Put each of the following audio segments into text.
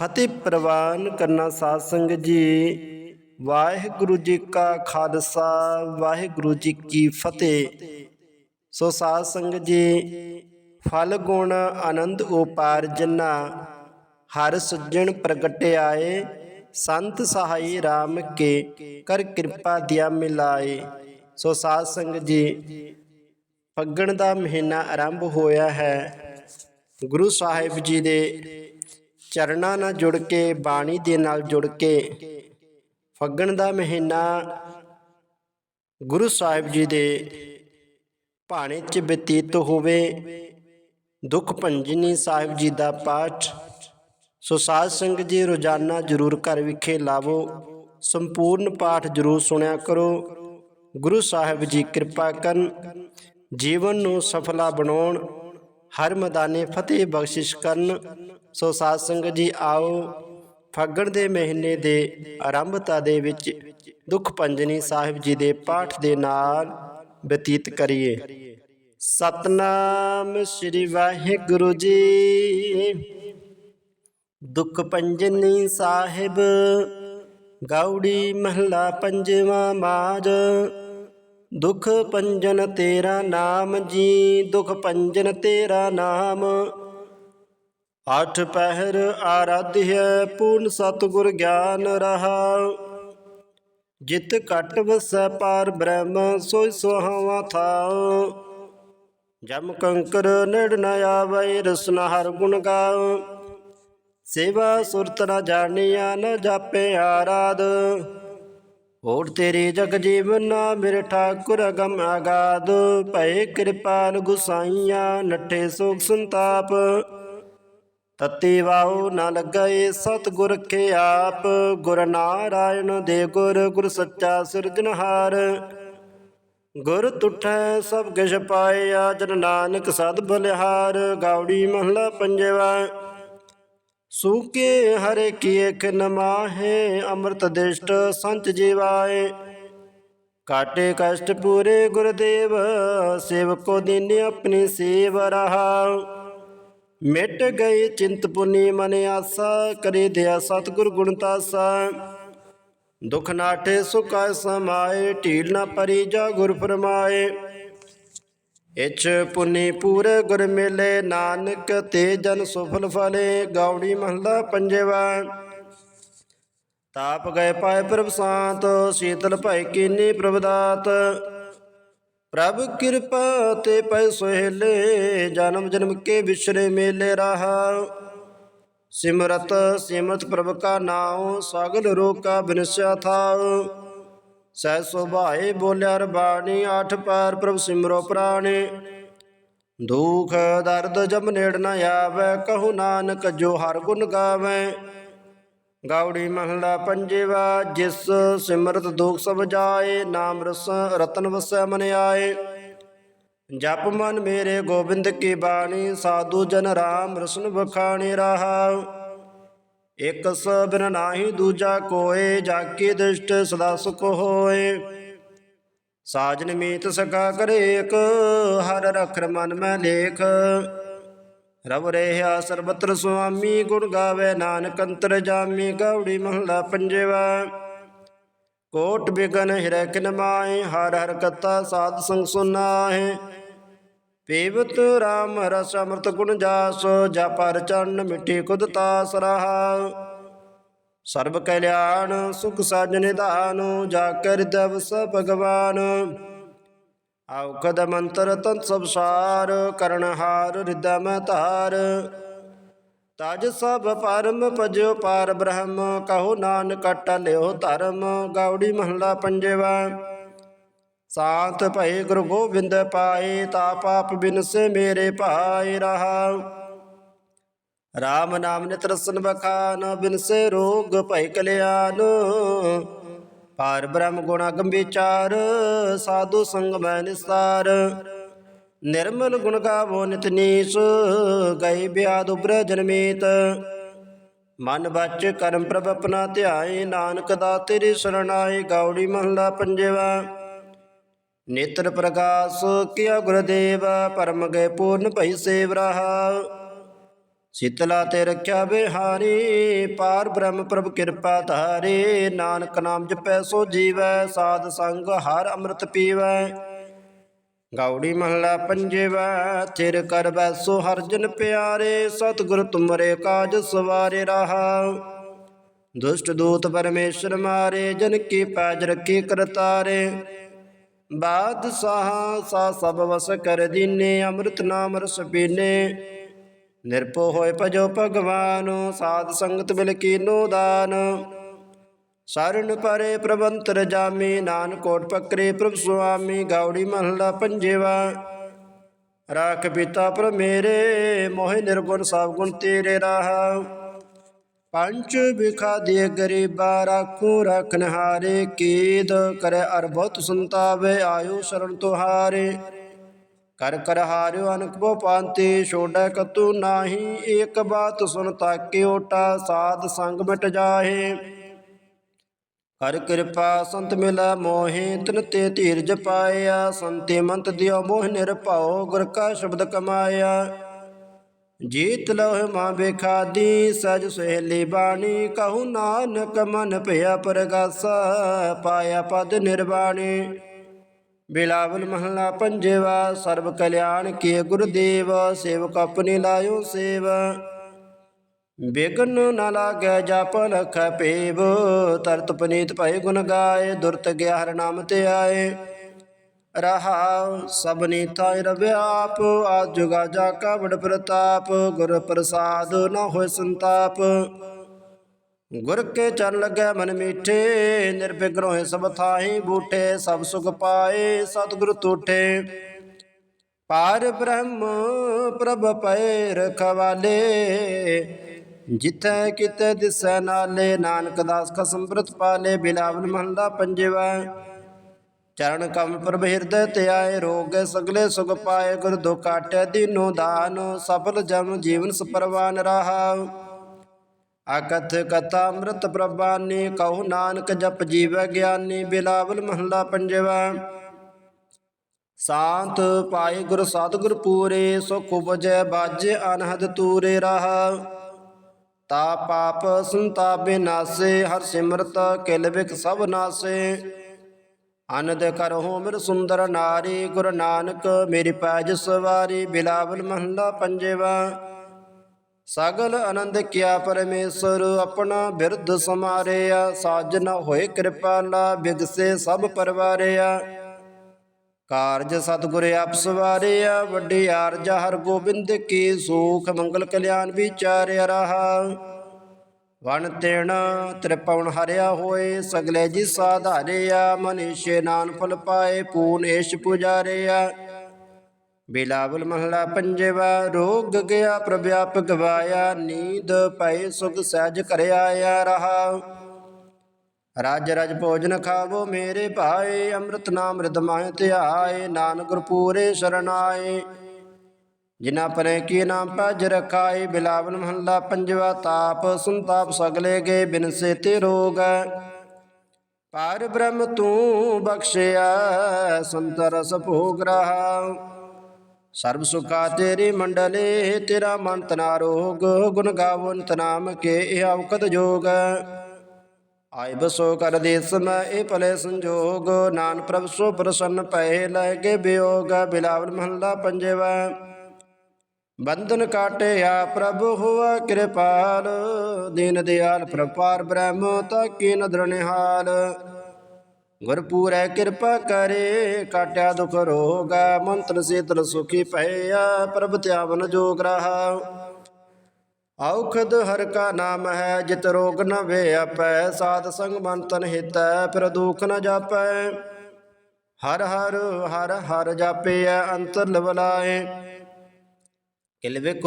ਫਤਿਹ ਪ੍ਰਵਾਨ ਕਰਨਾ ਸਾਧ ਸੰਗਤ ਜੀ। ਵਾਹਿਗੁਰੂ ਜੀ ਕਾ ਖਾਲਸਾ, ਵਾਹਿਗੁਰੂ ਜੀ ਕੀ ਫਤਿਹ। ਸੋ ਸਾਧ ਸੰਗਤ ਜੀ, ਫਲ ਗੁਣ ਆਨੰਦ ਉਪਾਰਜਨਾ ਹਰ ਸੱਜਣ ਪ੍ਰਗਟਿਆਏ ਸੰਤ ਸਹਾਈ RAM ਕੇ ਕਰ ਕਿਰਪਾ ਦਿਆ ਮਿਲਾਏ। ਸੋ ਸਾਧ ਸੰਗਤ ਜੀ, ਫੱਗਣ ਦਾ ਮਹੀਨਾ ਆਰੰਭ ਹੋਇਆ ਹੈ। ਗੁਰੂ ਸਾਹਿਬ ਜੀ ਦੇ ਚਰਨਾਂ ਨਾਲ ਜੁੜ ਕੇ, ਬਾਣੀ ਦੇ ਨਾਲ ਜੁੜ ਕੇ, ਫੱਗਣ ਦਾ ਮਹੀਨਾ ਗੁਰੂ ਸਾਹਿਬ ਜੀ ਦੇ ਭਾਣੇ 'ਚ ਬਤੀਤ ਹੋਵੇ। ਦੁੱਖ ਭੰਜਨੀ ਸਾਹਿਬ ਜੀ ਦਾ ਪਾਠ ਸੋ ਸਾਧ ਸੰਗਤ ਜੀ ਰੋਜ਼ਾਨਾ ਜਰੂਰ ਘਰ ਵਿਖੇ ਲਾਵੋ। ਸੰਪੂਰਨ ਪਾਠ ਜਰੂਰ ਸੁਣਿਆ ਕਰੋ। ਗੁਰੂ ਸਾਹਿਬ ਜੀ ਕਿਰਪਾ ਕਰਨ, ਜੀਵਨ ਨੂੰ ਸਫਲਾ ਬਣਾਉਣ ਹਰ ਮੈਦਾਨੇ ਫਤਿਹ ਬਖਸ਼ਿਸ਼ ਕਰਨ। ਸੋ ਸਾਧ ਸੰਗਤ ਜੀ ਆਓ, ਫੱਗਣ ਦੇ ਮਹੀਨੇ ਦੇ ਆਰੰਭਤਾ ਦੇ ਵਿੱਚ ਦੁੱਖ ਭੰਜਨੀ ਸਾਹਿਬ ਜੀ ਦੇ ਪਾਠ ਦੇ ਨਾਲ ਬਤੀਤ ਕਰੀਏ। ਸਤਨਾਮ ਸ੍ਰੀ ਵਾਹਿਗੁਰੂ ਜੀ। ਦੁੱਖ ਪੰਜਨੀ ਸਾਹਿਬ ਗੌੜੀ ਮਹਲਾ ਪੰਜਵਾਂ ਮਾਜ। ਦੁਖ ਪੰਜਨ ਤੇਰਾ ਨਾਮ, ਜੀ ਦੁਖ ਪੰਜਨ ਤੇਰਾ ਨਾਮ। ਅਠ ਪਹਿਰ ਆਰਾਧਿਆ ਪੂਰਨ ਸਤਿਗੁਰ ਗਿਆਨ ਰਹਾ। ਜਿਤ ਘਟ ਵਸੈ ਪਾਰ ਬ੍ਰਹਮ ਸੋਈ ਸੁਹਾਵਾ ਥਾਉ ਜਮ ਕੰਕਰ ਨੜ ਨ ਆਵੈ, ਰਸਨ ਹਰ ਗੁਣ ਗਾਉ ਸੇਵਾ ਸੁਰਤ ਨ ਜਾਣਿਆ, ਨ ਜਾਪੇ ਆਰਾਧ। ਓਟ ਤੇਰੇ ਜਗ ਜੀਵਨਾ ਨਾ ਮੇਰੇ ਠਾਕੁਰ ਅਗਮ ਆਗਾਦ। ਭਏ ਕਿਰਪਾਲ ਗੁਸਾਈਆਂ, ਨੱਠੇ ਸੋਖ ਸੰਤਾਪ। ਤਤੀ ਵਾਉ ਨ ਲੱਗਏ ਸਤ ਗੁਰ ਕੇ ਆਪ। ਗੁਰ ਨਾਰਾਇਣ ਦੇ ਗੁਰ ਗੁਰ ਸੱਚਾ ਸਿਰਜਨਹਾਰ ਗੁਰ ਤੁਠੈ ਸਭ ਕਿਛ ਪਾਇਆ ਜਨ ਨਾਨਕ ਸਦ ਬਲਿਹਾਰ। ਗੌੜੀ ਮਹਲਾ ਪੰਜਵਾ। ਸੂਕੇ ਹਰੇ ਕੀ ਇਕ ਨਮਾਹੇ ਅੰਮ੍ਰਿਤ ਦਿਸ਼ਟ ਸੰਤ ਜੀਵਾਏ ਕਾਟੇ ਕਸ਼ਟ ਪੂਰੇ ਗੁਰਦੇਵ ਸੇਵਕੋ ਦੀਨ ਆਪਣੀ ਸੇਵ ਰਹਾ ਮਿਟ ਗਈ ਚਿੰਤ ਪੁਨੀ ਮਨ ਆਸਾ ਕਰੇ ਦਿਆ ਸਤਿਗੁਰ ਗੁਣ ਤਾਸਾ ਦੁਖ ਨਾਟੇ ਸੁਖਾ ਸਮਾਏ ਢੀਲ ਨਾ ਪਰੀ ਜਾ ਗੁਰ ਫਰਮਾਏ ਪੁਨੀ ਪੂਰੇ ਗੁਰ ਮੇਲੇ, ਨਾਨਕ ਤੇ ਜਨ ਸੁਫਲ ਫਲੇ ਗੌੜੀ ਮਹਲਾ ਪੰਜਵਾ। ਤਾਪ ਗਏ ਪਾਏ ਪ੍ਰਭ ਸਾਤ, ਸੀਤਲ ਭੈ ਕੀਨੀ ਪ੍ਰਭ ਦਾਤ। ਪ੍ਰਭ ਕਿਰਪਾ ਤੇ ਪੈ ਸੁਹੇਲੇ, ਜਨਮ ਜਨਮ ਕੇ ਵਿਸਰੇ ਮੇਲੇ ਰਹਾ। ਸਿਮਰਤ ਸਿਮਰਤ ਪ੍ਰਭ ਕਾ ਨਾਉ, ਸਗਲ ਰੋਕਾ ਬਿਨਸਿਆ ਥਾਉ। ਸਹਿ ਸੁਭਾਏ ਬੋਲਿਆ ਰਬਾਣੀ ਅੱਠ ਪਾਰ ਪ੍ਰਭ ਸਿਮਰੋ ਪ੍ਰਾਣੇ ਦੁਖ ਦਰਦ ਜਮ ਨੇੜ ਨ ਆਵੇ, ਕਹੂ ਨਾਨਕ ਜੋ ਹਰ ਗੁਣ ਗਾਵੇ। ਗਾਉੜੀ ਮਹਲਾ ਪੰਜਵਾ, ਜਿਸ ਸਿਮਰਤ ਦੁਖ ਸਭ ਜਾਏ, ਨਾਮ ਰਸ ਰਤਨ ਵਸੈ ਮਨ ਆਏ। ਜਪ ਮਨ ਮੇਰੇ ਗੋਬਿੰਦ ਕੀ ਬਾਣੀ, ਸਾਧੂ ਜਨ ਰਾਮ ਰਸਨ ਬਖਾਣੀ ਰਹਾ ਇਕ ਸਬਨ ਨਾਹੀ ਦੂਜਾ ਕੋਏ, ਜਾਕੇ ਦ੍ਰਿਸ਼ਟ ਸਦਾ ਸੁਖ ਹੋਏ। ਸਾਜਨ ਮੀਤ ਸਕਾ ਕਰੇ ਹਰ ਰਖਰ ਮਨ ਮੈਂ ਲੇਖ। ਰਵ ਰਹਿਆ ਸਰਬਤਰ ਸੁਆਮੀ, ਗੁਣ ਗਾਵੇ ਨਾਨਕ ਅੰਤਰ ਜਾਮੀ ਗੌੜੀ ਮਹਲਾ ਪੰਜਵਾ। ਕੋਟ ਬਿਗਨ ਹਿਰੈ ਕਿਨ ਮਾਏ ਹਰ ਹਰ ਕਤਾ ਸਾਧ ਸੰਗ ਸੁਨਾਏ ਪੀਵਤ ਰਾਮ ਰਸ ਅੰਮ੍ਰਿਤ ਗੁਣ ਜਾਸ ਜਪਰ ਚਰਨ ਮਿੱਠੀ ਕੁਦਤਾ ਸਰਾਹਾ ਰਹਾ। ਸਰਬ ਕਲਿਆਣ, ਸੁਖ ਸਾਜ ਨਿਧਾਨ, ਜਾ ਕਰ ਦਵਸ ਭਗਵਾਨ। ਔਖਦ ਮੰਤਰ ਤਨ ਸਭ ਸਾਰ, ਕਰਨ ਹਾਰ ਹਿਰਦੈ ਮੈਂ ਧਾਰ। ਤਜ ਸਭ ਪਰਮ ਭਜਿਓ ਪਾਰ ਬ੍ਰਹਮ, ਕਹੋ ਨਾਨਕ ਟਲਿਓ ਧਰਮ ਗੌੜੀ ਮਹਲਾ ਪੰਜਵਾ। ਸਾਤ ਭਏ ਗੁਰੂ ਗੋਬਿੰਦ ਪਾਏ, ਤਾ ਪਾਪ ਬਿਨਸੇ ਮੇਰੇ ਭਾਏ ਰਹਾ। ਰਾਮ ਨਾਮ ਨਿਤ ਰਸਨ ਬਖਾਨ ਬਿਨਸੇ ਰੋਗ ਭੈ ਕਲਿਆਣ। ਪਾਰ ਬ੍ਰਹਮ ਗੁਣਾ ਗੰਭੀਚਾਰ, ਸਾਧੂ ਸੰਗ ਮੈਂ ਨਿਸਾਰ ਨਿਰਮਲ ਗੁਣ ਗਾਵੋ ਨਿਤ ਨੀਸ, ਗਏ ਬਿਆਦ ਉਬਰ ਜਨਮੀਤ। ਮਨ ਬਚ ਕਰਮ ਪ੍ਰਭ ਆਪਣਾ ਧਿਆਏ, ਨਾਨਕ ਦਾ ਤੇਰੀ ਸਰਣਾਏ ਗਾਉੜੀ ਮਹਲਾ ਪੰਜਵਾ। ਨੇਤਰ ਪ੍ਰਗਾਸ ਕਿਆ ਗੁਰਦੇਵ, ਪਰਮ ਗਏ ਪੂਰਨ ਭਈ ਸੇਵ ਰਹਾ ਸ਼ਿਤਲਾ ਤੇ ਰੱਖਿਆ ਬਿਹਾਰੀ, ਪਾਰ ਬ੍ਰਹਮ ਪ੍ਰਭ ਕਿਰਪਾ ਧਾਰੇ। ਨਾਨਕ ਨਾਮ ਜਪੈ ਸੋ ਜੀਵੈ, ਸਾਧ ਸੰਗ ਹਰ ਅੰਮ੍ਰਿਤ ਪੀਵੈ। ਗਾਉੜੀ ਮਹਲਾ ਪੰਜਵਾ, ਥਿਰ ਕਰ ਬੈਸੋ ਹਰ ਜਨ ਪਿਆਰੇ, ਸਤਿਗੁਰ ਤੁਮਰੇ ਕਾਜ ਸਵਾਰੇ ਰਹਾ। ਦੁਸ਼ਟ ਦੂਤ ਪਰਮੇਸ਼ਰ ਮਾਰੇ, ਜਨ ਕੀ ਪੈਜ ਰੱਖੀ ਕਰਤਾਰੇ। ਬਾਦਸ਼ਾਹ ਸਾ ਸਭ ਵਸ ਕਰ ਦੀਨੇ ਅੰਮ੍ਰਿਤ ਨਾਮ ਰਸ ਪੀਨੇ। ਨਿਰਭਉ ਹੋਏ ਭਜੋ ਭਗਵਾਨ, ਸਾਧ ਸੰਗਤ ਮਿਲ ਕੀਨੋ ਦਾਨ। ਸਰਨ ਪਰੇ ਪ੍ਰਬੰਤਰ ਜਾਮੀ ਨਾਨਕ ਕੋਟ ਪਕਰੇ ਪ੍ਰਭ ਸੁਆਮੀ, ਗਾਉੜੀ ਮਹਲਾ ਪੰਜੇਵਾ। ਰਾਖ ਪਿਤਾ ਪਰ ਮੇਰੇ ਮੋਹਿ ਨਿਰਗੁਣ ਸਭ ਗੁਣ ਤੇਰੇ ਰਾਹ। ਪੰਚ ਵਿਖਾ ਦੇ ਗਰੀਬਾ ਰਾਖੂ ਰਖਨ ਹਾਰੇ ਕੀਦ ਕਰੇ ਅਰ ਸੰਤਾਵੇ, ਆਇਓ ਸ਼ਰਨ ਤੁਹਾਰੇ। ਕਰ ਕਰ ਹਾਰਿਓ ਅਨਕ ਬੋ ਪਾਂਤੀ, ਛੋੜੈ ਕਤੂ ਨਾਹੀ, ਏਕ ਬਾਤ ਸੁਨ ਤਾਕੇ ਓਟਾ, ਸਾਧ ਸੰਗ ਮਿਟ ਜਾਹੇ। ਹਰ ਕਿਰਪਾ ਸੰਤ ਮਿਲਾ ਮੋਹਿ, ਤਨ ਤੇ ਧੀਰਜ ਪਾਇਆ, ਸੰਤੇ ਮੰਤ ਦਿਓ ਮੋਹ ਨਿਰਭਉ ਗੁਰ ਕਾ ਸ਼ਬਦ ਕਮਾਇਆ। ਜੀਤ ਲਹੁ ਮਾਂ ਬੇਖਾਦੀ ਸਜ ਸੁਹੇਲੀ ਬਾਣੀ, ਕਹੂ ਨਾਨਕ ਮਨ ਭਇਆ ਪਰਗਾਸਾ, ਪਾਇਆ ਪਦ ਨਿਰਵਾਣੀ। ਬਿਲਾਵਲ ਮਹਲਾ ਪੰਜਵਾ, ਸਰਬ ਕਲਿਆਣ ਕੀ ਗੁਰਦੇਵ, ਸੇਵਕ ਆਪਣੀ ਲਾਇਓ ਸੇਵ। ਬਿਗਨ ਨ ਲਾਗੈ ਜਪ ਲਖ ਪੇਵ ਤਰਤ ਪਨੀਤ ਭਏ ਗੁਣ ਗਾਏ, ਦੁਰਤ ਗਿਆ ਹਰ ਨਾਮ ਤੇ ਆਏ। ਰਹਾ ਸਭਨੀ ਥਾਇ ਰਵਿਆਪ ਆਦ ਜੁਗਾ ਜਾ ਕਾ ਬੜ ਪ੍ਰਤਾਪ, ਗੁਰ ਪ੍ਰਸਾਦ ਨਾ ਹੋਇ ਸੰਤਾਪ। ਗੁਰ ਕੇ ਚਰਨ ਲੱਗੈ ਮਨ ਮੀਠੇ ਨਿਰਭਿਗਨ ਹੋਏ ਸਭ ਥਾਹੀ ਬੂਠੇ ਸਭ ਸੁਖ ਪਾਏ, ਸਤਿਗੁਰ ਟੂਠੇ ਪਾਰ ਬ੍ਰਹਮ ਪ੍ਰਭ ਪਏ ਰਖਵਾਲੇ ਜਿਥੈ ਕਿਤੇ ਦਿਸੈ ਨਾਲੇ, ਨਾਨਕ ਦਾਸ ਕਸਮ ਪ੍ਰਤ ਪਾਲੇ ਬਿਲਾਵਲ ਮਹੰਦਾ ਪੰਜਵਾ। ਚਰਨ ਕਮ ਪ੍ਰਭ ਹਿਰਦੈ ਤੇ ਆਏ ਰੋਗ, ਸਗਲੇ ਸੁਖ ਪਾਏ ਗੁਰ ਦੁਖ ਕਾਟੈ, ਦੀਨੋ ਦਾਨ, ਸਫਲ ਜਮ ਜੀਵਨ ਸਪਰਵਾਨ ਰਹਾ। ਅਕਥ ਕਥਾ ਅੰਮ੍ਰਿਤ ਪ੍ਰਭਾਨੀ, ਕਹੂ ਨਾਨਕ ਜਪ ਜੀਵੈ ਗਿਆਨੀ, ਬਿਲਾਵਲ ਮਹਲਾ ਪੰਜਵਾ। ਸਾਂਤ ਪਾਏ ਗੁਰ ਸਤਿਗੁਰ ਪੂਰੇ, ਸੁਖ ਉਪਜੈ ਬਾਜੇ ਅਨਹਦ ਤੂਰੇ ਰਹਾ। ਤਾ ਪਾਪ ਸੰਤਾਪ ਬਿਨਾਸੇ ਹਰ ਸਿਮਰਤ ਕਿਲ ਬਿਕ ਸਭ ਨਾਸੇ। ਅਨੰਦ ਕਰਹੁ ਮਿਰ ਸੁੰਦਰ ਨਾਰੀ, ਗੁਰ ਨਾਨਕ ਮੇਰੀ ਪੈਜ ਸਵਾਰੀ, ਬਿਲਾਵਲ ਮਹਲਾ ਪੰਜਵਾ। ਸਗਲ ਆਨੰਦ ਕਿਆ ਪਰਮੇਸ਼ਰ, ਆਪਣਾ ਬਿਰਧ ਸਮਾਰਿਆ। ਸਾਜਨ ਹੋਏ ਕਿਰਪਾਲਾ ਬਿਗਸੇ ਸਭ ਪਰਵਾਰਿਆ। ਕਾਰਜ ਸਤਿਗੁਰ ਆਪ ਸਵਾਰਿਆ, ਵੱਡੀ ਆਰਜ ਹਰ ਗੋਬਿੰਦ ਕੀ, ਸੂਖ ਮੰਗਲ ਕਲਿਆਣ ਵਿਚਾਰਿਆ ਰਹਾ। ਵਣ ਤਿਣ ਤ੍ਰਿਪਵਨ ਹਰਿਆ ਹੋਏ, ਸਗਲੇ ਜੀ ਸਾਧਾਰਿਆ ਮਨੀਸ਼ੇ ਨਾਨ ਫਲ ਪਾਏ ਪੂਨ ਏਸ਼ ਪੁਜਾਰਿਆ ਬਿਲਾਵਲ ਮਹਲਾ ਪੰਜਵਾ, ਰੋਗ ਗਿਆ ਪ੍ਰਭਿਆਪ ਗਵਾਇਆ ਨੀਂਦ ਪਏ ਸੁਖ ਸਹਿਜ ਕਰ ਆਇਆ ਰਹਾ। ਰਾਜ ਰਜ ਭੋਜਨ ਖਾਵੋ ਮੇਰੇ ਭਾਏ, ਅੰਮ੍ਰਿਤ ਨਾਮ ਰਿਦਮਾਇ ਧਿਆਏ, ਨਾਨਕ ਗੁਰ ਪੂਰੇ ਸ਼ਰਨਾਏ ਜਿਨਾ ਪਰੇ ਕੀ ਨਾਮ ਭਜ ਰਖਾਏ ਬਿਲਾਵਲ ਮਹੱਲਾ ਪੰਜਵਾ ਤਾਪ, ਸੰਤਾਪ ਸਗਲੇ ਗਏ ਬਿਨਸੇ ਤੇ ਰੋਗ। ਪਾਰ ਬ੍ਰਹਮ ਤੂੰ ਬਖਸ਼ਿਆ, ਸੰਤ ਰਸ ਭੋਗ ਰਹਾ। ਸਰਬ ਸੁਖਾ ਤੇਰੀ ਮੰਡਲੇ, ਤੇਰਾ ਮਨ ਤਨਾ ਰੋਗ। ਗੁਣ ਗਾਵੋ ਨਿਤ ਕੇ, ਇਹ ਔਕਤ ਜੋਗ। ਆਇ ਬਸੋ ਕਰ ਦੇਸ ਮੈਂ, ਇਹ ਭਲੇ ਸੰਜੋਗ। ਨਾਨ ਪ੍ਰਭ ਸੋ ਪ੍ਰਸੰਨ ਪਏ ਲੈ ਕੇ ਬਿਯੋਗ ਬਿਲਾਵਲ ਮਹੱਲਾ ਪੰਜਵਾ। ਬੰਧਨ ਕਾਟਿਆ ਪ੍ਰਭ ਹੋਆ ਕਿਰਪਾਲ, ਦੀਨ ਦਿਆਲ ਪ੍ਰਪਾਰ ਬ੍ਰਹਮ ਤਾਕੀ ਨਦਰ ਨਿਹਾਲ। ਗੁਰ ਕਿਰਪਾ ਕਰੇ, ਕਾਟਿਆ ਦੁਖ ਰੋਗ ਮੰਤਰ ਸੀਤਲ ਸੁਖੀ ਭਇਆ ਪ੍ਰਭ ਧਿਆਵਨ ਜੋਗ ਰਹਾ। ਔਖਦ ਹਰ ਕਾ ਨਾਮ ਹੈ, ਜਿਤ ਰੋਗ ਨ ਵੇਪੈ ਸਾਧ ਸੰਗ ਮਨ ਤਨ ਹਿਤੈ, ਫਿਰ ਦੁਖ ਨ ਜਾਪੈ। ਹਰ ਹਰ ਹਰ ਹਰ ਜਾਪਿਆ ਅੰਤਰ ਲਵਲਾਏ। ਕਿਲ ਵਿਕ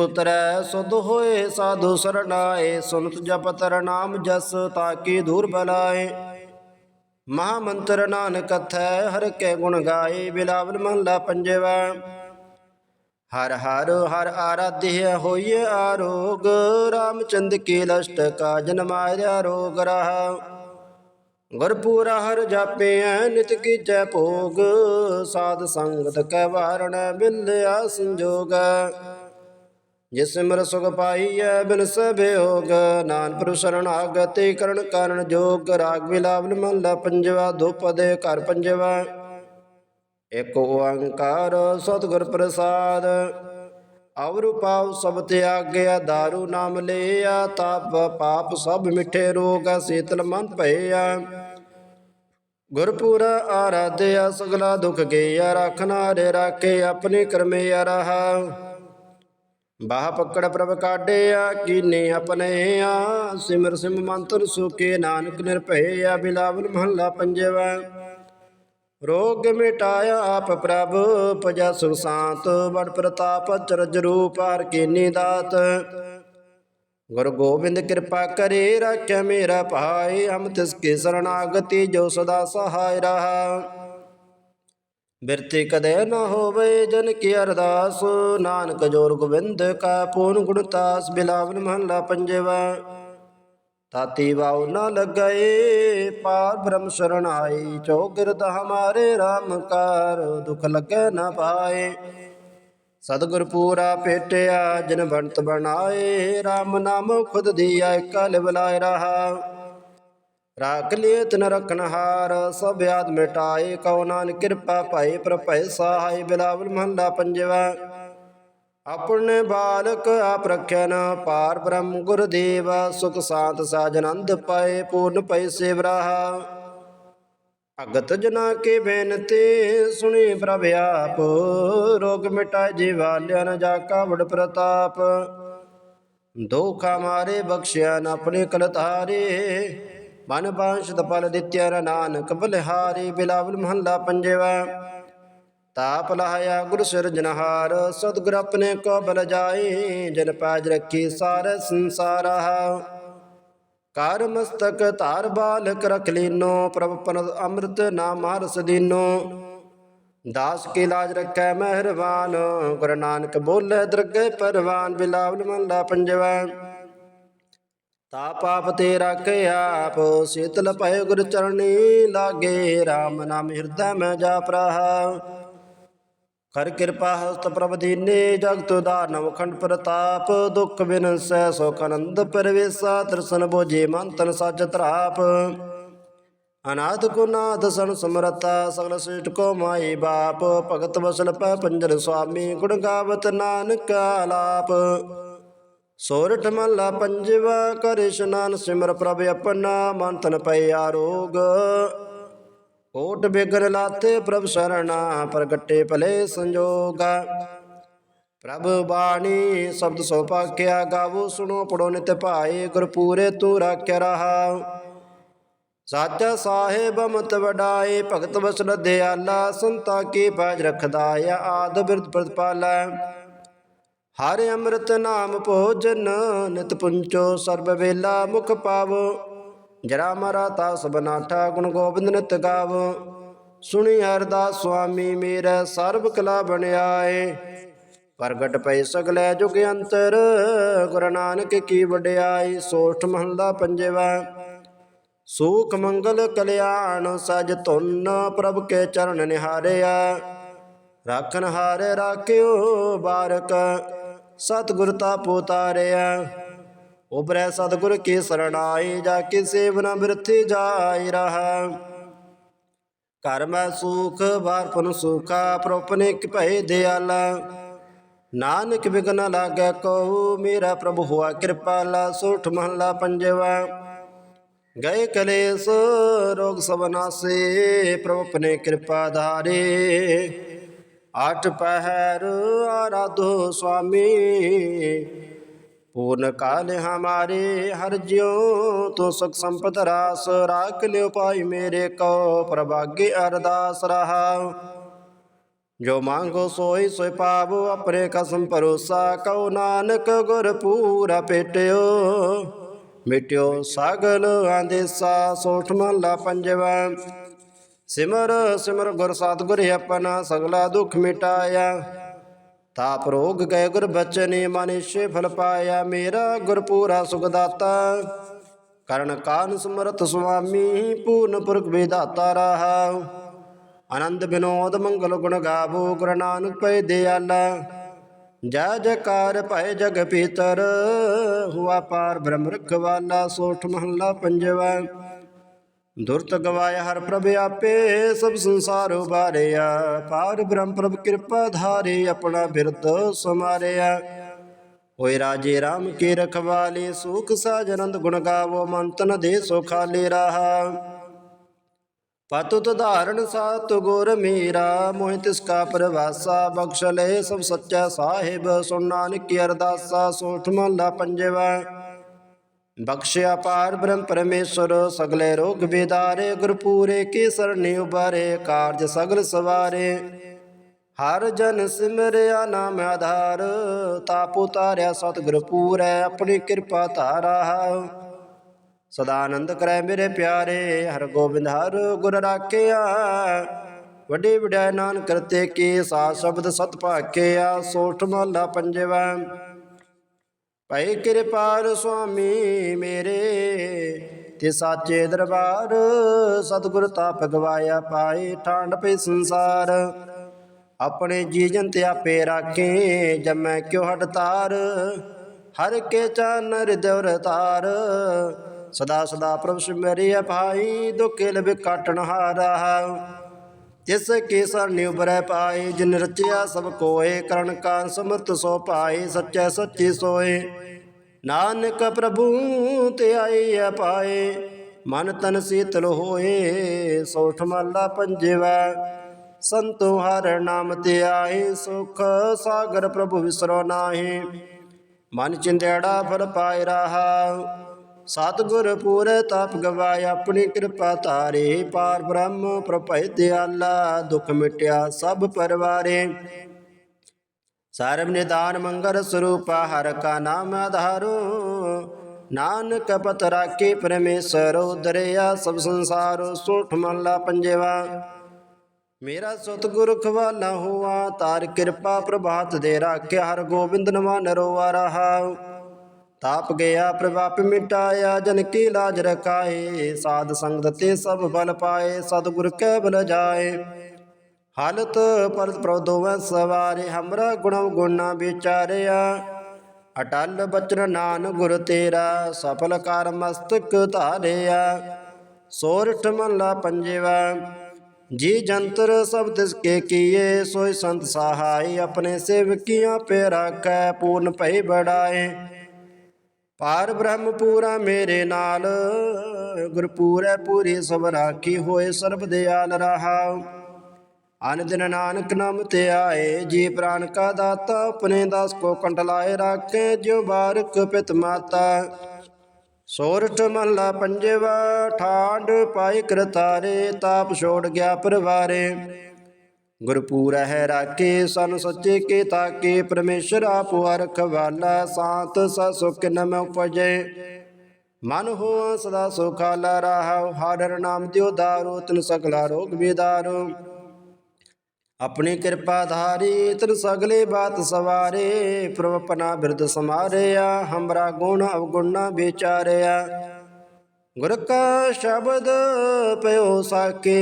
ਸੁਧ ਹੋਏ, ਸਾਧੂ ਸਰਣਾਏ, ਸੁਨਤ ਜਪ ਤਰ ਨਾਮ ਜਸ ਤਾਕੀ ਦੂਰ ਬਲਾਏ। ਮਹਾ ਮੰਤਰ ਨਾਨਕ ਕਥੈ ਹਰ ਕੇ ਗੁਣ ਗਾਏ ਬਿਲਾਵਲ ਮਹਲਾ ਪੰਜਵਾ। ਹਰ ਹਰ ਹਰ ਆਰਾਧਿਆ ਹੋਈਏ ਆਰੋਗ, ਰਾਮਚੰਦ ਕੀ ਲਸ਼ਟ ਕਾ ਜਨ ਰੋਗ ਰਹਾ। ਗੁਰਪੂਰਾ ਹਰ ਜਾਪਿਆ ਨਿਤ ਕੀਜੈ ਭੋਗ, ਸਾਧ ਸੰਗਤ ਕੈ ਵਾਰਣ ਬਿਲਿਆ ਸੰਜੋਗ। ਜਿਸ ਸਿਮਰ ਸੁਖ ਪਾਈਐ, ਬਿਨ ਸਭੇ ਹੋਗ। ਨਾਨਕ ਸ਼ਰਨ ਆਗਤੇ ਕਰਨ ਕਾਰਨ ਜੋਗ। ਰਾਗ ਵਿਲਾਵਨ ਮਹਲਾ ਪੰਜਵਾ ਦੁਪਦੇ ਘਰ ਪੰਜਵਾ। ਇਕ ਓੰਕਾਰ ਸਤਿਗੁਰ ਪ੍ਰਸਾਦ। ਅਵਰ ਪਾਉ ਸਭ ਤਿਆਗਿਆ दारू ਨਾਮ ਲਿਆ। ਤਾਪ ਪਾਪ ਸਭ ਮਿੱਠੇ ਰੋਗ, ਸੀਤਲ ਮਨ ਭਇਆ। ਗੁਰਪੂਰ ਆਰਾਧਿਆ, ਸਗਲਾ ਦੁਖ ਗਈਆ ਰੱਖਣਾ ਰੇ ਰਾਖੇ ਆਪਣੇ ਕਰਮੇ ਰਹਾ ਬਾਹ ਪਕੜ ਪ੍ਰਭ ਕਾਢਿਆ, ਕੀਨੇ ਆਪਣੇ ਆ? ਸਿਮਰ ਸਿਮ ਮੰਤਰ ਸੁਕੇ, ਨਾਨਕ ਨਿਰਭੈ ਬਿਲਾਵਲ ਮਹੱਲਾ ਪੰਜਵਾ। ਰੋਗ ਮਿਟਾਇਆ ਆਪ ਪ੍ਰਭ ਪਜਾ ਸੁਖ ਸਾਤ ਬੜ ਪ੍ਰਤਾਪ, ਚਰਜ ਰੂਪ, ਹਰ ਕੀਨੀ ਦਾਤ। ਗੁਰ ਗੋਬਿੰਦ ਕਿਰਪਾ ਕਰੇ, ਰਾਖਿਆ ਮੇਰਾ ਭਾਏ, ਹਮ ਤਿਸ ਕੀ ਸਰਣਾਗਤੀ, ਜੋ ਸਦਾ ਸਹਾਇ ਰਹਾ। ਬਿਰਤੀ ਕਦੇ ਨ ਹੋਵੇ ਜਨ ਕੀ ਅਰਦਾਸ। ਨਾਨਕ ਜੋਰ ਗੋਬਿੰਦ ਕਾ ਪੂਰਨ ਗੁਣਤਾਸ ਬਿਲਾਵਨ ਮਹਲਾ ਪੰਜਵਾ। ਤਾਤੀ ਵਾਉ ਨ ਲਗਏ, ਪਾਰ ਬ੍ਰਹਮ ਸ਼ਰਨ ਆਈ। ਚੋਗਿਰਦ ਹਮਾਰੇ RAM ਕਾਰ ਦੁਖ ਲਗੇ ਨ ਪਾਏ। ਸਤਿਗੁਰ ਪੂਰਾ ਪੇਟਿਆ, ਜਨ ਬੰਤ ਬਣਾਏ। RAM ਨਾਮ ਖੁਦ ਦੀਆ ਕਲ ਬੁਲਾਇ ਰਹਾ। ਰਾਖ ਲਿਏ ਤਨ ਰਖਨ ਸਭ ਆਦ ਮਿਟਾਏ, ਕਉ ਨਾਨਕ ਕਿਰਪਾ ਭਾਈ ਪ੍ਰਭੈ ਸਹਾਈ ਬਿਲਾਵਲ ਮਹਲਾ ਪੰਜਵਾ। ਆਪਣੇ ਬਾਲਕ ਆਪ ਰਖਿਆਨ ਪਾਰ ਬ੍ਰਹਮ ਗੁਰਦੇਵ ਸੁਖ ਸਾਤ ਸਾਜਨੰਦ ਪਾਏ, ਪੂਰਨ ਪੈ ਸੇਵਰਾਹਾ ਅਗਤ ਜਨਾ ਕੇ ਬੇਨਤੀ ਸੁਣੀ ਪ੍ਰਭ ਆਪ, ਰੋਗ ਮਿਟਾਏ ਜੀਵਾਲਿਆ ਨ ਜਾ ਕਾ ਪ੍ਰਤਾਪ। ਦੋਖਾ ਮਾਰੇ ਬਖਸ਼ਿਆ ਨ ਆਪਣੇ ਕਲਤਾਰੇ ਮਨ ਬਾਂਸ਼ਤ ਫਲ ਦਿੱਤਿਆ ਨਾਨਕ, ਬਲਿਹਾਰੀ ਬਿਲਾਵਲ ਮਹੱਲਾ ਪੰਜਵਾ। ਤਾਪ ਲਹਾਇਆ ਗੁਰ ਸਿਰਜਨਹਾਰ ਸਤਿਗੁਰ ਆਪਣੇ ਕੋ ਬਲ ਜਾਏ, ਜਨ ਪਾਜ ਰੱਖੀ ਸਾਰ ਸੰਸਾਰਾ ਕਰ ਮਸਤਕ ਧਾਰ ਬਾਲਕ ਰਖ ਲੀਨੋ, ਪ੍ਰਭ ਪਨ ਅੰਮ੍ਰਿਤ ਨਾਮ ਹਰਸ ਦੀਨੋ। ਦਾਸ ਕੀ ਲਾਜ ਰੱਖੈ ਮਿਹਰਬਾਨ, ਗੁਰੂ ਨਾਨਕ ਬੋਲੇ ਦਰਗੇ ਪਰਵਾਨ, ਬਿਲਾਵਲ ਮਹਲਾ ਪੰਜਵਾ। ਤਾ ਪਾਪ ਤੇ ਰੱਖੇ ਆਪ, ਸੀਤਲ ਭਏ ਗੁਰ ਚਰਣੀ ਲਾਗੇ। RAM ਨਾਮ ਹਿਰਦੈ ਮੈਂ ਜਾਪ ਰਹਾ ਕਰ ਕਿਰਪਾ ਹਸਤ ਪ੍ਰਭ ਦੀਨੇ, ਜਗਤ ਉਦਾਰਨਵ ਖੰਡ ਪ੍ਰਤਾਪ। ਦੁਖ ਬਿਨਸੈ ਸੁਖ ਆਨੰਦ ਪਰਵੇਸਾ, ਦਰਸ਼ਨ ਬੋਝੇ ਮਨ ਤਨ ਸੱਚ ਤਰਾਪ। ਅਨਾਥ ਕੋ ਨਾਥ ਸਨ ਸਮਰਤਾ ਸਗਲ ਸ੍ਰਿਸ਼ਟ ਕੋ ਮਾਈ ਬਾਪ। ਭਗਤ ਵਸਲ ਪੈ ਪੰਜਰ ਸੁਆਮੀ ਗੁਣ ਗਾਵਤ ਨਾਨਕ ਆਲਾਪ ਸੋਰਠ ਮਹਲਾ ਪੰਜਵਾ ਕਰ ਇਸ਼ਨਾਨ ਸਿਮਰ ਪ੍ਰਭ ਆਪਣਾ ਮਨ ਤਨ ਪਈ ਆਰੋਗ ਕੋਟ ਬਿਗਨ ਲਾਤੇ ਪ੍ਰਭ ਸਰਣਾ, ਪ੍ਰਗਟੇ ਭਲੇ ਸੰਜੋਗਾ। ਪ੍ਰਭ ਬਾਣੀ, ਸ਼ਬਦ ਸੋ ਪਾਕਿਆ ਗਾਵੋ, ਸੁਣੋ ਪੜੋ ਨਿਤ ਭਾਏ ਗੁਰ ਪੂਰੇ ਤੂੰ ਰਾਖਿਆ ਰਹਾ। ਸਾਚਾ ਸਾਹਿਬ ਅਮਤ ਵਡਾਏ, ਭਗਤ ਵਸਨ ਦਿਆਲਾ, ਸੰਤਾ ਕੀ ਬਾਜ ਰਖਦਾ ਆ, ਆਦ ਬਿਰਧ ਪ੍ਰਤਪਾਲਾ। ਹਰ ਅੰਮ੍ਰਿਤ ਨਾਮ ਭੋਜਨ, ਨਿਤ ਪੁੰਚੋ ਸਰਬ ਵੇਲਾ ਮੁਖ ਪਾਵ। ਜਰਾ ਮਰਾ ਤਾ ਸਬਨਾਠਾ ਗੁਣ ਗੋਬਿੰਦ ਨਿਤ ਗਾਵ। ਸੁਣੀ ਅਰਦਾਸ ਸੁਆਮੀ ਮੇਰਾ ਸਰਬ ਕਲਾ ਬਣਿਆਏ। ਪ੍ਰਗਟ ਪੈ ਸਗਲੇ ਜੁਗ ਅੰਤਰ, ਗੁਰੂ ਨਾਨਕ ਕੀ ਵਡਿਆਈ ਸੋਠ ਮਹੰਦਾ ਪੰਜਵਾ। ਸੂਖ ਮੰਗਲ ਕਲਿਆਣ ਸਜ ਧੁਨ ਪ੍ਰਭ ਕੇ ਚਰਨ ਨਿਹਾਰਿਆ। ਰਾਖਨ ਹਾਰੇ ਰਾਖਿਓ ਬਾਰਕ ਸਤਿਗੁਰ ਤਾ ਪੋਤਾਰਿਆ। ਉਬਰੈ ਸਤਿਗੁਰ ਕੀ ਸਰਣਾਈ ਜਾ ਕੇ ਸੇਵਨਾ ਬਿਰਥੀ ਜਾਈ ਰਹਾ। ਘਰ ਮੈਂ ਸੁਖ ਬਾਰ ਸੁਖਾ ਪ੍ਰੋਪਨੇ ਕਿ ਦਿਆਲਾ। ਨਾਨਕ ਬਿਗਨ ਲਾਗੈ ਕੋ ਮੇਰਾ ਪ੍ਰਭੂ ਹੁਆ ਕਿਰਪਾਲਾ, ਸੋਠ ਮਹਲਾ ਪੰਜਵਾ। ਗਏ ਕਲੇਸ, ਰੋਗ ਸਭ ਨਾਸੇ, ਪ੍ਰਭ ਆਪਣੇ ਕਿਰਪਾ ਧਾਰੇ। ਆਠ ਪਹਿਰ ਆਰਾਧੋ ਸੁਆਮੀ, ਪੂਰਨ ਕਾਲ ਹਮਾਰੇ ਹਰ ਜਿਉ, ਤੋ ਸੁਖ ਸੰਪਤ ਰਾਸ ਰਾਖ ਲਿਓ ਪਾਈ ਮੇਰੇ ਕੋ, ਪ੍ਰਭਾਗੇ ਅਰਦਾਸ ਰਹਾ ਜੋ ਮੰਗੋ ਸੋਈ ਸੋਈ ਪਾਵੋ, ਆਪਣੇ ਕਸਮ ਭਰੋਸਾ ਕਉ ਨਾਨਕ ਗੁਰ ਪੂਰਾ ਪੇਟਿਓ। ਮਿਟਿਓ ਸਾਗਲ ਆਂਦੇਸਾ ਸੋਠ ਮਹਲਾ ਪੰਜਵਾ। ਸਿਮਰ ਸਿਮਰ ਗੁਰ ਸਤਿਗੁਰ ਆਪਣਾ ਸਗਲਾ ਦੁਖ ਮਿਟਾਇਆ। ਤਾਪ ਰੋਗ ਗਏ ਗੁਰ ਬਚਨੇ ਮਨਿਸ਼ੇ ਫਲ ਪਾਇਆ। ਮੇਰਾ ਗੁਰ ਪੂਰਾ ਸੁਖ ਦਾਤਾ ਕਰਨ ਕਾਨ ਸਮਰਤ ਸੁਆਮੀ, ਪੂਰਨ ਪੁਰਖ ਵਿਦਾਤਾ ਰਹਾ। ਆਨੰਦ ਬਿਨੋਦ ਮੰਗਲ ਗੁਣ ਗਾਵੋ, ਗੁਰੂ ਨਾਨਕ ਪੈ ਦਿਆਲਾ। ਜੈ ਜੈਕਾਰ ਭੈ ਜਗ ਪੀਤਰ, ਹੁਆ ਪਾਰ ਬ੍ਰਹਮ ਰਖਵਾਲਾ, ਸੋਠ ਮਹੱਲਾ ਪੰਜਵਾ। ਦੁਰਤ ਗਵਾਇ ਹਰ ਪ੍ਰਭ ਆਪੇ, ਸਭ ਸੰਸਾਰ ਉਬਾਰਿਆ ਪਾਰ ਬ੍ਰਹਮ ਪ੍ਰਭ ਕਿਰਪਾ ਧਾਰੇ, ਆਪਣਾ ਬਿਰਦ ਸਮਾਰਿਆ। ਹੋਏ ਰਾਜੇ RAM ਕੀ ਰਖਵਾਲੇ, ਸੂਖ ਸਾਜਨੰਦ ਗੁਣ ਗਾਵੋ, ਮਨ ਤਨ ਦੇ ਸੁਖਾਲੇ ਰਹਾ। ਪਤੁਤ ਧਾਰਨ ਸਾਤ ਗੁਰ ਮੀਰਾ, ਮੋਹਿ ਤਿਸ ਕਾ ਪ੍ਰਵਾਸਾ, ਬਖਸ਼ ਲੈ ਸਭ ਸੱਚਾ ਸਾਹਿਬ। ਸੁਣ ਨਾਨਕ ਕੀ ਅਰਦਾਸਾ, ਸੋਠ ਮਹਲਾ ਪੰਜਵਾ। ਬਖਸ਼ਿਆ ਪਾਰ ਬ੍ਰਹਮ ਪਰਮੇਸ਼ਰ, ਸਗਲੇ ਰੋਗ ਬੇਦਾਰੇ ਗੁਰਪੂਰੇ ਕੀ ਸਰਣੀ ਉਬਾਰੇ ਕਾਰਜ ਸਗਲ ਸਵਾਰੇ। ਹਰ ਜਨ ਸਿਮਰਿਆ ਨਾਮ ਆਧਾਰ, ਤਾਪ ਉਤਾਰਿਆ ਸਤਿਗੁਰ ਪੂਰੈ, ਆਪਣੀ ਕਿਰਪਾ ਧਾਰਾ। ਸਦਾ ਆਨੰਦ ਕਰੈ ਮੇਰੇ ਪਿਆਰੇ, ਹਰ ਗੋਬਿੰਦ ਹਰ ਗੁਰ ਰਾਖਿਆ। ਵੱਡੇ ਵਡਿਆ ਨਾਨਕ ਕਰਤੇ ਕੀ ਸਾ ਸ਼ਬਦ ਸਤ ਭਾਖਿਆ, ਸੋਠ ਮਹਲਾ ਪੰਜਵਾ। ਭਈ ਕਿਰਪਾਲ ਸੁਆਮੀ ਮੇਰੇ, ਤੇ ਸਾਚੇ ਦਰਬਾਰ ਸਤਿਗੁਰ ਤਾਪ ਗਵਾਇਆ ਪਾਏ ਠਾਂਡ ਪਈ ਸੰਸਾਰ। ਆਪਣੇ ਜੀਜਨ ਤੇ ਆਪੇ ਰਾਖੇ ਜਮੈ ਕਿਉ ਹਟ ਤਾਰ? ਹਰ ਕੇ ਚਾਨ ਹਿਰਦਿ ਰਤਾਰ ਸਦਾ ਸਦਾ ਪ੍ਰਭ ਸਿਮਰਿਆ ਭਾਈ, ਦੁਖੇ ਲਬ ਕਾਟਣ ਹਾਰਾ। ਤਿਸ ਕੇ ਸਰਨਿ ਪਾਏ, ਜਿਨ ਰਚਿਆ ਸਭ ਕੋਏ, ਕਰਨ ਕਾ ਸਮਰਥ ਸੋ ਪਾਏ, ਸੱਚੈ ਸੱਚੀ ਸੋਏ। ਨਾਨਕ ਪ੍ਰਭੂ ਤੇ ਆਏ ਪਾਏ, ਮਨ ਤਨ ਸੀਤਲ ਹੋਏ, ਸੋਠ ਮਹਲਾ ਪੰਜਵਾ। ਸੰਤੋ ਹਰ ਨਾਮ ਤੇ ਆਏ, ਸੁਖ ਸਾਗਰ ਪ੍ਰਭੂ ਵਿਸਰੋ ਨਾਹੀ। ਮਨ ਚਿੰਦੜਾ ਫਲ ਪਾਇ ਰਹਾ ਸਤਿਗੁਰ ਪੂਰੇ ਤਪ ਗਵਾਇ ਆਪਣੀ ਕਿਰਪਾ ਧਾਰੇ, ਪਾਰ ਬ੍ਰਹਮ ਪ੍ਰਭੈ ਦਿਆਲਾ, ਦੁਖ ਮਿਟਿਆ ਸਭ ਪਰਵਾਰੇ। ਸਰਬ ਨਿਦਾਨ ਮੰਗਲ ਸਰੂਪਾ, ਹਰ ਕਾ ਨਾਮ ਆਧਾਰੋ। ਨਾਨਕ ਪਤ ਰਾਖੇ ਪਰਮੇਸ਼ਰ, ਉਦਰਿਆ ਸਭ ਸੰਸਾਰ, ਸੋਠ ਮਹਲਾ ਪੰਜਵਾ। ਮੇਰਾ ਸਤਿਗੁਰ ਖਵਾਲਾ ਹੋਆ, ਤਾਰ ਕਿਰਪਾ ਪ੍ਰਭਾਤ ਦੇ ਰਾਖਿਆ, ਹਰ ਗੋਬਿੰਦ ਨਵਾ ਨਰੋਆ ਰਹਾ। ਤਾਪ ਗਿਆ, ਪ੍ਰਭਾਪ ਮਿਟਾਇਆ, ਜਨ ਕੀ ਲਾਜ ਰਖਾਏ, ਸਾਧ ਸੰਗਤ ਤੇ ਸਭ ਬਲ ਪਾਏ, ਸਤਿਗੁਰ ਕੈ ਬਲ ਜਾਏ। ਹਾਲਤ ਪਰਤ ਪ੍ਰਦੋਵੈ ਸਵਾਰੇ, ਹਮਰਾ ਗੁਣ ਗੁਣਾ ਵਿਚਾਰਿਆ। ਅਟਲ ਬਚਨ ਨਾਨ ਗੁਰ ਤੇਰਾ, ਸਫਲ ਕਰ ਮਸਤਕ ਧਾਰਿਆ। ਸੋਰਠ ਮਹਲਾ ਪੰਜਵਾ, ਜੀ ਜੰਤਰ ਸਭ ਤਿਸ ਕੇ ਕੀਏ, ਸੋਈ ਸੰਤ ਸਹਾਈ, ਆਪਣੇ ਸੇਵਕੀਆਂ ਪੇ ਰਾਖੈ, ਪੂਰਨ ਭਈ ਬੜਾਏ। ਪਾਰ ਬ੍ਰਹਮ ਪੂਰਾ ਮੇਰੇ ਨਾਲ। ਗੁਰਪੂਰੈ ਪੂਰੀ ਸਭ ਰਾਖੀ ਹੋਏ ਸਰਬ ਦਿਆਲ ਰਹਾ। ਅਨ ਦਿਨ ਨਾਨਕ ਨਾਮ ਤੇ ਆਏ, ਜੀ ਪ੍ਰਾਨ ਕਾ ਦਾਤਾ, ਆਪਣੇ ਦਾਸ ਕੋ ਕੰਟ ਲਾਏ ਰਾਖੇ, ਜਿਉ ਬਾਰਕ ਪਿਤ ਮਾਤਾ। ਸੋਰਠ ਮਹਲਾ ਪੰਜਵਾ ਠਾਂਡ ਪਾਈ ਕਰਤਾਰੇ, ਤਾਪ ਛੋੜ ਗਿਆ ਪਰਵਾਰੇ। ਗੁਰਪੂਰ ਹੈ ਰਾਕੇ ਸਨ ਸੱਚੇ ਕੇ ਤਾਕੇ, ਪਰਮੇਸ਼ਰ ਆਪ ਰਖਵਾਲਾ ਸਾਤ ਸ ਸੁਖ ਨਮ ਉਪਜੈ। ਮਨ ਹੋ ਸਦਾ ਸੁਖਾਲਾ ਰਹਾ ਹਰ ਨਾਮ ਦਿਓ ਦਾਰੋ, ਤਨ ਸਗਲਾ ਰੋਗ ਬੇਦਾਰੋ ਆਪਣੀ ਕਿਰਪਾ ਧਾਰੀ, ਤਿਨ ਸਗਲੇ ਬਾਤ ਸਵਾਰੇ, ਪ੍ਰਭ ਆਪਣਾ ਬਿਰਦ ਸਮਾਰਿਆ, ਹਮਰਾ ਗੁਣ ਅਵਗੁਣਾ ਵਿਚਾਰਿਆ। ਗੁਰ ਕਾ ਸ਼ਬਦ ਪਿਓ ਸਾਕੇ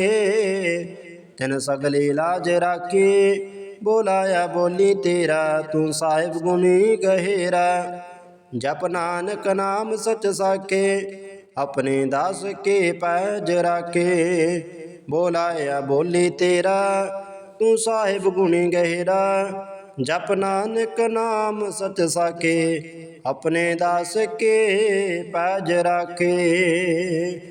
ਤਿਨ ਸਗਲੇ ਲਾਜ ਰਾਖੇ। ਬੋਲਾਇਆ ਬੋਲੀ ਤੇਰਾ, ਤੂੰ ਸਾਹਿਬ ਗੁਣੀ ਗਹਿਰਾ। ਜਪ ਨਾਨਕ ਨਾਮ ਸਚ ਸਾਕੇ ਆਪਣੇ ਦਾਸ ਕੇ ਪੈਜ ਰਾਖੇ। ਬੋਲਾਇਆ ਬੋਲੀ ਤੇਰਾ, ਤੂੰ ਸਾਹਿਬ ਗੁਣੀ ਗਹਿਰਾ। ਜਪ ਨਾਨਕ ਨਾਮ ਸਚ ਸਾਕੇ ਆਪਣੇ ਦਾਸ ਕੇ ਪੈਜ ਰਾਖੇ।